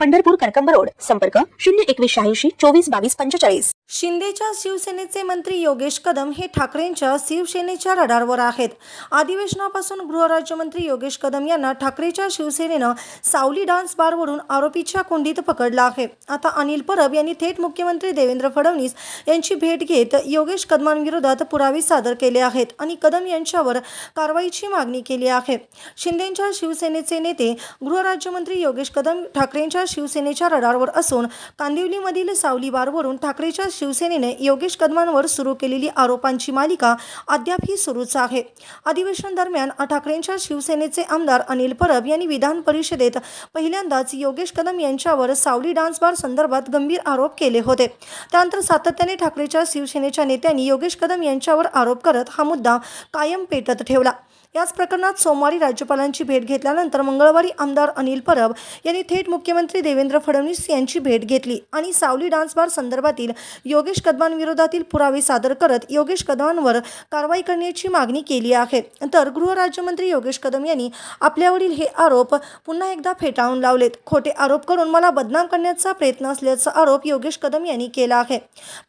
Pandharpur Karkamb road. संपर्क शून्य एकवीस शहाऐंशी चोवीस बावीस पंचेचाळीस. शिंदेच्या शिवसेनेचे मंत्री योगेश कदम हे ठाकरेंच्या शिवसेनेच्या रडारवर आहेत. अधिवेशनापासून गृहराज्यमंत्री योगेश कदम यांना ठाकरेच्या शिवसेनेनं सावली डान्स बारवरून आरोपीच्या कोंडीत पकडलं आहे. आता अनिल परब यांनी थेट मुख्यमंत्री देवेंद्र फडणवीस यांची भेट घेत योगेश कदमांविरोधात पुरावे सादर केले आहेत आणि कदम यांच्यावर कारवाईची मागणी केली आहे. शिंदेच्या शिवसेनेचे नेते गृहराज्यमंत्री योगेश कदम ठाकरेंच्या शिवसेनेच्या रडारवर असून कांदिवलीमधील सावली बारवरून ठाकरेच्या शिवसेनेने योगेश कदमांवर सुरू केलेली आरोपांची मालिका अद्यापही सुरूच आहे. अधिवेशन दरम्यान ठाकरेंच्या शिवसेनेचे आमदार अनिल परब यांनी विधान परिषदेत पहिल्यांदाच योगेश कदम यांच्यावर सावली डान्स बार संदर्भात गंभीर आरोप केले होते. त्यानंतर सातत्याने ठाकरेच्या शिवसेनेच्या नेत्यांनी योगेश कदम यांच्यावर आरोप करत हा मुद्दा कायम पेटत ठेवला. याच प्रकरणात सोमवारी राज्यपालांची भेट घेतल्यानंतर मंगळवारी आमदार अनिल परब यांनी थेट मुख्यमंत्री देवेंद्र फडणवीस यांची भेट घेतली आणि सावली डान्स बार संदर्भातील योगेश कदमांविरोधातील पुरावे सादर करत योगेश कदमांवर कारवाई करण्याची मागणी केली आहे. तर गृहराज्यमंत्री योगेश कदम यांनी आपल्यावरील हे आरोप पुन्हा एकदा फेटाळून लावलेत. खोटे आरोप करून मला बदनाम करण्याचा प्रयत्न असल्याचा आरोप योगेश कदम यांनी केला आहे.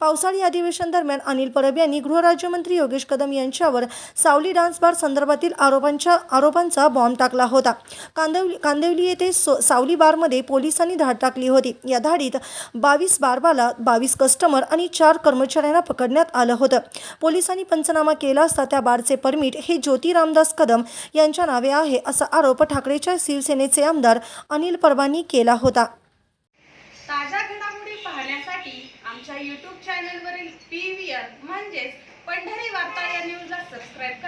पावसाळी अधिवेशन दरम्यान अनिल परब यांनी गृहराज्यमंत्री योगेश कदम यांच्यावर सावली डान्स बार संदर्भातील आरोपांच्या आरोपांचा बॉम्ब टाकला होता. कांदवली कांदिवली येथे सो सावली बारमध्ये पोलिसांनी धाड टाकली होती. या धाडीत बावीस बारबाला बावीस कस्टमर आणि चार कर्मचाऱ्यांना पकडण्यात आलं होतं. पोलिसांनी पंचनामा केला असता त्या बारचे परमिट हे ज्योती रामदास कदम यांच्या नावे आहे असा आरोप ठाकरेच्या शिवसेनेचे आमदार अनिल परबांनी केला होता. ताज्या घडामोडी पाहण्यासाठी आमच्या यूट्यूब चॅनलवरील पी व्ही आर म्हणजेच पंढरी वार्ता या न्यूजला सबस्क्राईब करा.